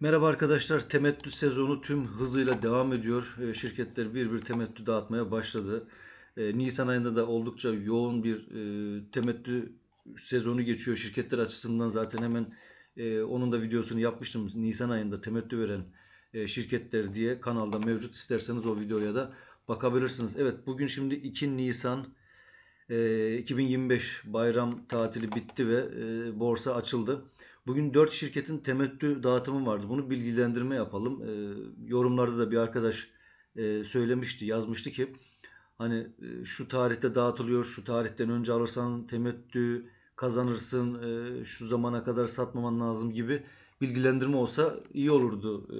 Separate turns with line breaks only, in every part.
Merhaba arkadaşlar. Temettü sezonu tüm hızıyla devam ediyor. Ee, Şirketler bir bir temettü dağıtmaya başladı. Ee, Nisan ayında da oldukça yoğun bir e, temettü sezonu geçiyor. Şirketler açısından zaten hemen e, onun da videosunu yapmıştım. Nisan ayında temettü veren e, şirketler diye kanalda mevcut. İsterseniz o videoya da bakabilirsiniz. Evet bugün şimdi 2 Nisan e, 2025 bayram tatili bitti ve borsa açıldı. Bugün 4 şirketin temettü dağıtımı vardı. Bunu bilgilendirme yapalım. E, yorumlarda da bir arkadaş e, söylemişti, yazmıştı ki hani e, şu tarihte dağıtılıyor, şu tarihten önce alırsan temettü kazanırsın, e, şu zamana kadar satmaman lazım gibi bilgilendirme olsa iyi olurdu e,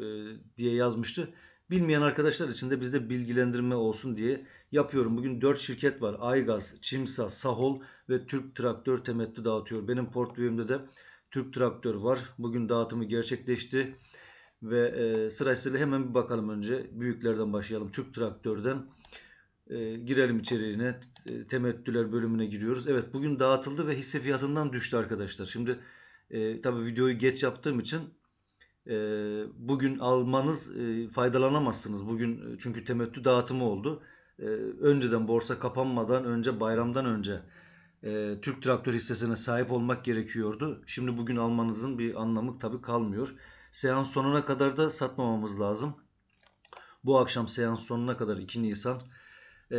diye yazmıştı. Bilmeyen arkadaşlar için de bizde bilgilendirme olsun diye yapıyorum. Bugün 4 şirket var. Aygaz, Çimsa, Sahol ve Türk Traktör temettü dağıtıyor. Benim portföyümde de Türk Traktör var. Bugün dağıtımı gerçekleşti. Ve e, sırasıyla hemen bir bakalım önce. Büyüklerden başlayalım. Türk Traktör'den e, girelim içeriğine. T- Temettüler bölümüne giriyoruz. Evet bugün dağıtıldı ve hisse fiyatından düştü arkadaşlar. Şimdi e, tabii videoyu geç yaptığım için e, bugün almanız e, faydalanamazsınız. Bugün e, çünkü temettü dağıtımı oldu. E, önceden borsa kapanmadan önce bayramdan önce e, Türk Traktör hissesine sahip olmak gerekiyordu. Şimdi bugün almanızın bir anlamı tabii kalmıyor. Seans sonuna kadar da satmamamız lazım. Bu akşam seans sonuna kadar 2 Nisan e,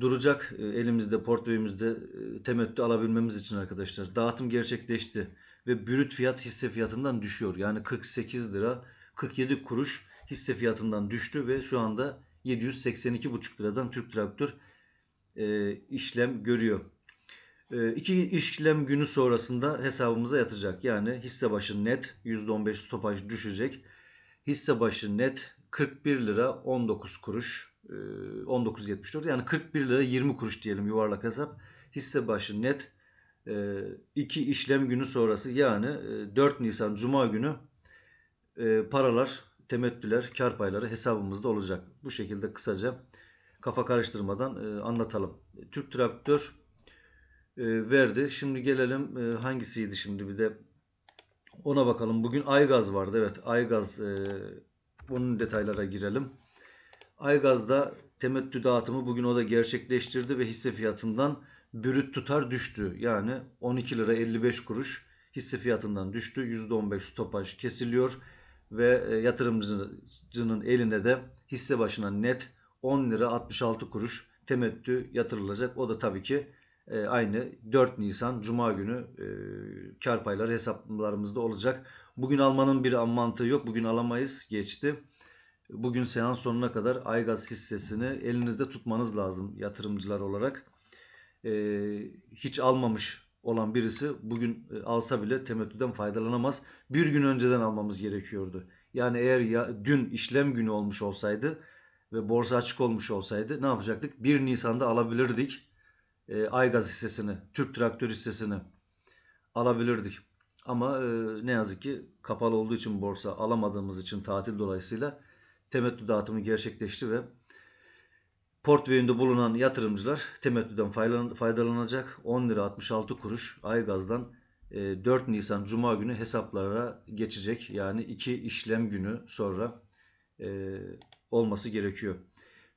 duracak e, elimizde portföyümüzde e, temettü alabilmemiz için arkadaşlar. Dağıtım gerçekleşti ve brüt fiyat hisse fiyatından düşüyor. Yani 48 lira 47 kuruş hisse fiyatından düştü ve şu anda 782,5 liradan Türk Traktör e, işlem görüyor. E, iki işlem günü sonrasında hesabımıza yatacak. Yani hisse başı net %15 stopaj düşecek. Hisse başı net 41 lira 19 kuruş. e, 19.74 yani 41 lira 20 kuruş diyelim yuvarlak hesap. Hisse başı net e, iki işlem günü sonrası yani e, 4 Nisan Cuma günü e, paralar, temettüler, kar payları hesabımızda olacak. Bu şekilde kısaca kafa karıştırmadan e, anlatalım. Türk Traktör e, verdi. Şimdi gelelim e, hangisiydi şimdi bir de ona bakalım. Bugün Aygaz vardı. Evet Aygaz e, bunun detaylara girelim. Aygaz'da temettü dağıtımı bugün o da gerçekleştirdi ve hisse fiyatından bürüt tutar düştü. Yani 12 lira 55 kuruş hisse fiyatından düştü. %15 stopaj kesiliyor ve e, yatırımcının eline de hisse başına net 10 lira 66 kuruş temettü yatırılacak. O da tabii ki e, aynı 4 Nisan Cuma günü e, kar payları hesaplarımızda olacak. Bugün almanın bir mantığı yok. Bugün alamayız. Geçti. Bugün seans sonuna kadar Aygaz hissesini elinizde tutmanız lazım yatırımcılar olarak. E, hiç almamış olan birisi bugün alsa bile temettüden faydalanamaz. Bir gün önceden almamız gerekiyordu. Yani eğer ya, dün işlem günü olmuş olsaydı ve borsa açık olmuş olsaydı ne yapacaktık? 1 Nisan'da alabilirdik e, Aygaz hissesini, Türk Traktör hissesini alabilirdik. Ama e, ne yazık ki kapalı olduğu için borsa alamadığımız için tatil dolayısıyla temettü dağıtımı gerçekleşti ve portföyünde bulunan yatırımcılar temettüden faydalan- faydalanacak 10 lira 66 kuruş Aygaz'dan e, 4 Nisan Cuma günü hesaplara geçecek. Yani iki işlem günü sonra e, olması gerekiyor.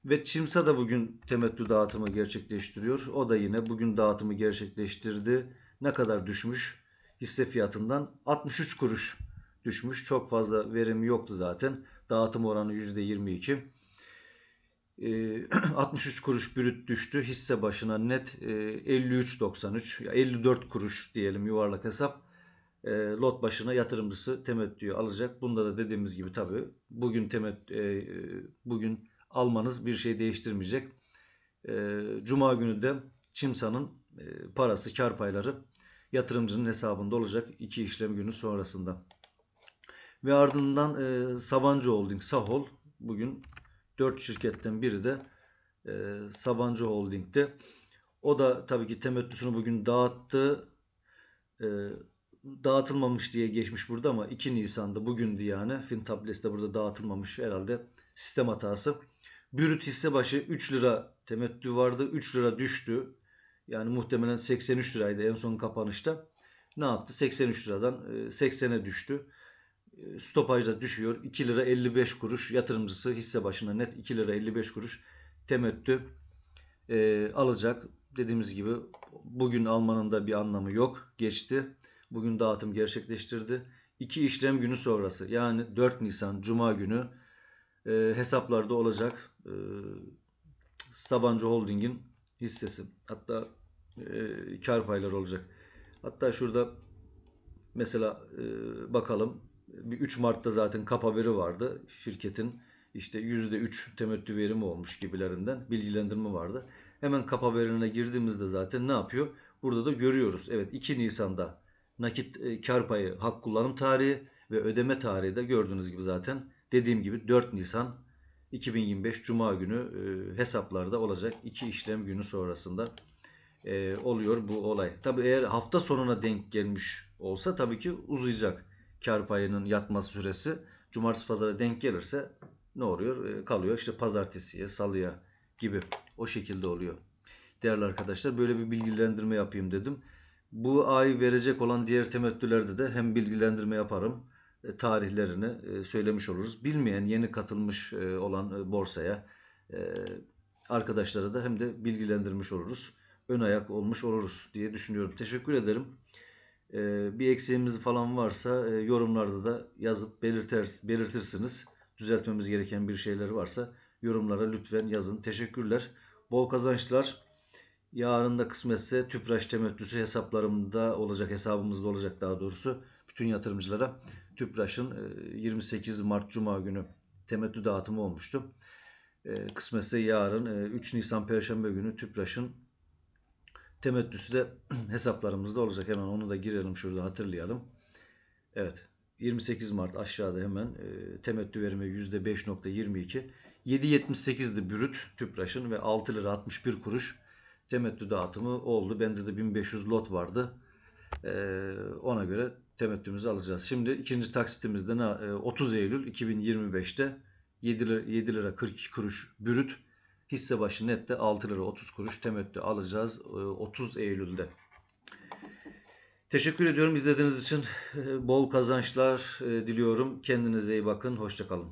Ve Çimsa da bugün temettü dağıtımı gerçekleştiriyor. O da yine bugün dağıtımı gerçekleştirdi. Ne kadar düşmüş? Hisse fiyatından 63 kuruş düşmüş. Çok fazla verim yoktu zaten. Dağıtım oranı %22. Ee, 63 kuruş brüt düştü. Hisse başına net e, 53.93 ya 54 kuruş diyelim yuvarlak hesap. E, lot başına yatırımcısı temettüyü alacak. Bunda da dediğimiz gibi tabii bugün temet e, bugün almanız bir şey değiştirmeyecek. E, Cuma günü de Çimsa'nın e, parası, kar payları yatırımcının hesabında olacak iki işlem günü sonrasında. Ve ardından e, Sabancı Holding, Sahol bugün 4 şirketten biri de e, Sabancı Holding'de. O da tabii ki temettüsünü bugün dağıttı. Dağıtılmamış diye geçmiş burada ama 2 Nisan'da bugündü yani. Fintables de burada dağıtılmamış herhalde sistem hatası. Brüt hisse başı 3 lira temettü vardı. 3 lira düştü. Yani muhtemelen 83 liraydı en son kapanışta. Ne yaptı? 83 liradan e, 80'e düştü. e, stopajda düşüyor. 2 lira 55 kuruş yatırımcısı hisse başına net 2 lira 55 kuruş temettü e, alacak. Dediğimiz gibi bugün almanın da bir anlamı yok. Geçti. Bugün dağıtım gerçekleştirdi. İki işlem günü sonrası yani 4 Nisan Cuma günü e, hesaplarda olacak e, Sabancı Holding'in hissesi. Hatta e, kar payları olacak. Hatta şurada mesela e, bakalım bir 3 Mart'ta zaten kap haberi vardı. Şirketin işte %3 temettü verimi olmuş gibilerinden bilgilendirme vardı. Hemen kap haberine girdiğimizde zaten ne yapıyor? Burada da görüyoruz. Evet 2 Nisan'da nakit e, kar payı hak kullanım tarihi ve ödeme tarihi de gördüğünüz gibi zaten dediğim gibi 4 Nisan 2025 Cuma günü e, hesaplarda olacak. iki işlem günü sonrasında e, oluyor bu olay. Tabi eğer hafta sonuna denk gelmiş olsa tabii ki uzayacak kar payının yatması süresi. Cumartesi pazara denk gelirse ne oluyor? E, kalıyor işte pazartesiye, salıya gibi o şekilde oluyor. Değerli arkadaşlar böyle bir bilgilendirme yapayım dedim. Bu ay verecek olan diğer temettülerde de hem bilgilendirme yaparım tarihlerini e, söylemiş oluruz. Bilmeyen yeni katılmış e, olan e, borsaya e, arkadaşlara da hem de bilgilendirmiş oluruz. Ön ayak olmuş oluruz diye düşünüyorum. Teşekkür ederim. E, bir eksiğimiz falan varsa e, yorumlarda da yazıp belirter, belirtirsiniz. Düzeltmemiz gereken bir şeyler varsa yorumlara lütfen yazın. Teşekkürler. Bol kazançlar. Yarın da kısmetse tüpraş temettüsü hesaplarımda olacak, hesabımızda olacak daha doğrusu. Bütün yatırımcılara tüpraşın e, 28 Mart Cuma günü temettü dağıtımı olmuştu. E, Kısmetse yarın e, 3 Nisan Perşembe günü tüpraşın temettüsü de hesaplarımızda olacak. Hemen onu da girelim şurada hatırlayalım. Evet 28 Mart aşağıda hemen e, temettü verimi %5.22. 7.78'di brüt tüpraşın ve 6 lira 61 kuruş temettü dağıtımı oldu. Bende de 1500 lot vardı. Ee, ona göre temettümüzü alacağız. Şimdi ikinci taksitimizde ne? Ee, 30 Eylül 2025'te 7 lira, 7 lira 42 kuruş brüt hisse başı nette 6 lira 30 kuruş temettü alacağız ee, 30 Eylül'de. Teşekkür ediyorum izlediğiniz için. Ee, Bol kazançlar e, diliyorum. Kendinize iyi bakın. Hoşçakalın.